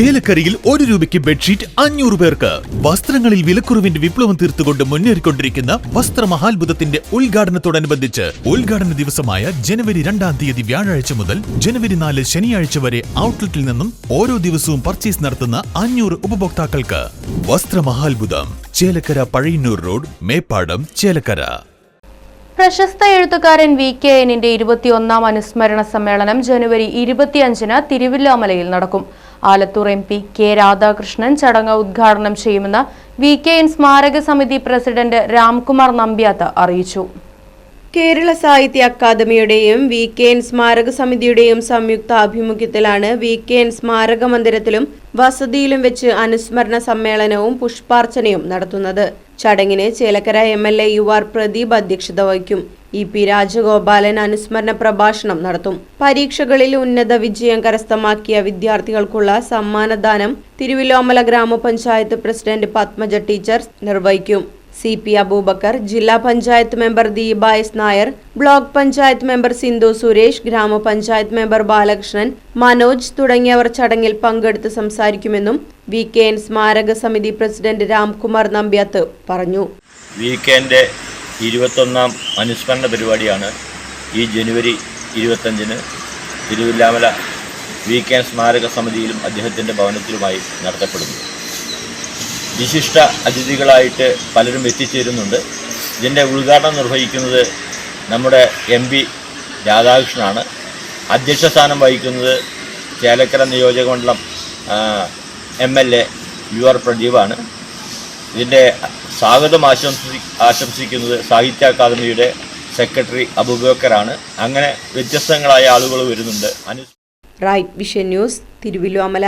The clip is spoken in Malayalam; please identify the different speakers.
Speaker 1: ചേലക്കരയിൽ ഒരു രൂപയ്ക്ക് ബെഡ്ഷീറ്റ് അഞ്ഞൂറ് പേർക്ക്. വസ്ത്രങ്ങളിൽ വിലക്കുറവിന്റെ വിപ്ലവം തീർത്തുകൊണ്ട് മുന്നേറിക്കൊണ്ടിരിക്കുന്ന വസ്ത്രമഹാത്ഭുതത്തിന്റെ ഉദ്ഘാടനത്തോടനുബന്ധിച്ച് ഉദ്ഘാടന ദിവസമായ ജനുവരി രണ്ടാം തീയതി വ്യാഴാഴ്ച മുതൽ ജനുവരി നാല് ശനിയാഴ്ച വരെ ഔട്ട്ലെറ്റിൽ നിന്നും ഓരോ ദിവസവും പർച്ചേസ് നടത്തുന്ന അഞ്ഞൂറ് ഉപഭോക്താക്കൾക്ക്. വസ്ത്രമഹാത്ഭുതം ചേലക്കര പഴയന്നൂർ റോഡ് മേപ്പാടം ചേലക്കര.
Speaker 2: പ്രശസ്ത എഴുത്തുകാരൻ വി കെ എന്നിന്റെ ഇരുപത്തിയൊന്നാം അനുസ്മരണ സമ്മേളനം ജനുവരി ഇരുപത്തിയഞ്ചിന് തിരുവില്ലാമലയിൽ നടക്കും. Alathur M P K Radhakrishnan ചടങ്ങ് ഉദ്ഘാടനം ചെയ്യുമെന്ന് വി കെ എൻ സ്മാരക സമിതി പ്രസിഡന്റ് രാംകുമാർ നമ്പ്യാത്ത് അറിയിച്ചു.
Speaker 3: കേരള സാഹിത്യ അക്കാദമിയുടെയും വി കെ എൻ സ്മാരക സമിതിയുടെയും സംയുക്ത ആഭിമുഖ്യത്തിലാണ് വി കെ എൻ സ്മാരക മന്ദിരത്തിലും വസതിയിലും വെച്ച് അനുസ്മരണ സമ്മേളനവും പുഷ്പാർച്ചനയും നടത്തുന്നത്. ചടങ്ങിന് Chelakkara M L A U R Pradeep അധ്യക്ഷത വഹിക്കും. ഇ പി രാജഗോപാലൻ അനുസ്മരണ പ്രഭാഷണം നടത്തും. പരീക്ഷകളിൽ ഉന്നത വിജയം കരസ്ഥമാക്കിയ വിദ്യാർത്ഥികൾക്കുള്ള സമ്മാനദാനം തിരുവിലോമല ഗ്രാമപഞ്ചായത്ത് പ്രസിഡന്റ് പത്മജ ടീച്ചർ നിർവഹിക്കും. സി പി അബൂബക്കർ ജില്ലാ panchayat member Deepa S Nair block panchayat member Sindhu Suresh grama panchayat member Balakrishnan Manoj തുടങ്ങിയവർ ചടങ്ങിൽ പങ്കെടുത്ത് സംസാരിക്കുമെന്നും വി കെ എൻ സ്മാരക സമിതി പ്രസിഡന്റ് രാംകുമാർ നമ്പ്യാത്ത് പറഞ്ഞു.
Speaker 4: വീക്കെൻഡ് ഇരുപത്തൊന്നാം അനുസ്മരണ പരിപാടിയാണ് ഈ ജനുവരി ഇരുപത്തഞ്ചിന് തിരുവില്ലാമല വീക്കെൻഡ് സ്മാരക സമിതിയിലും അദ്ദേഹത്തിന്റെ ഭവനത്തിലുമായി നടത്തപ്പെടുന്നു വിശിഷ്ട അതിഥികളായിട്ട് പലരും എത്തിച്ചേരുന്നുണ്ട്. ഇതിന്റെ ഉദ്ഘാടനം നിർവഹിക്കുന്നത് നമ്മുടെ എം പി രാധാകൃഷ്ണനാണ്. അധ്യക്ഷ സ്ഥാനം വഹിക്കുന്നത് ചേലക്കര നിയോജകമണ്ഡലം M L A U R പ്രദീപാണ്. ഇതിന്റെ സ്വാഗതം ആശംസി ആശംസിക്കുന്നത് സാഹിത്യ അക്കാദമിയുടെ സെക്രട്ടറി അബുബക്കറാണ്. അങ്ങനെ വ്യത്യസ്തങ്ങളായ ആളുകൾ വരുന്നുണ്ട്. Anu
Speaker 3: right vision news Thiruvilwamala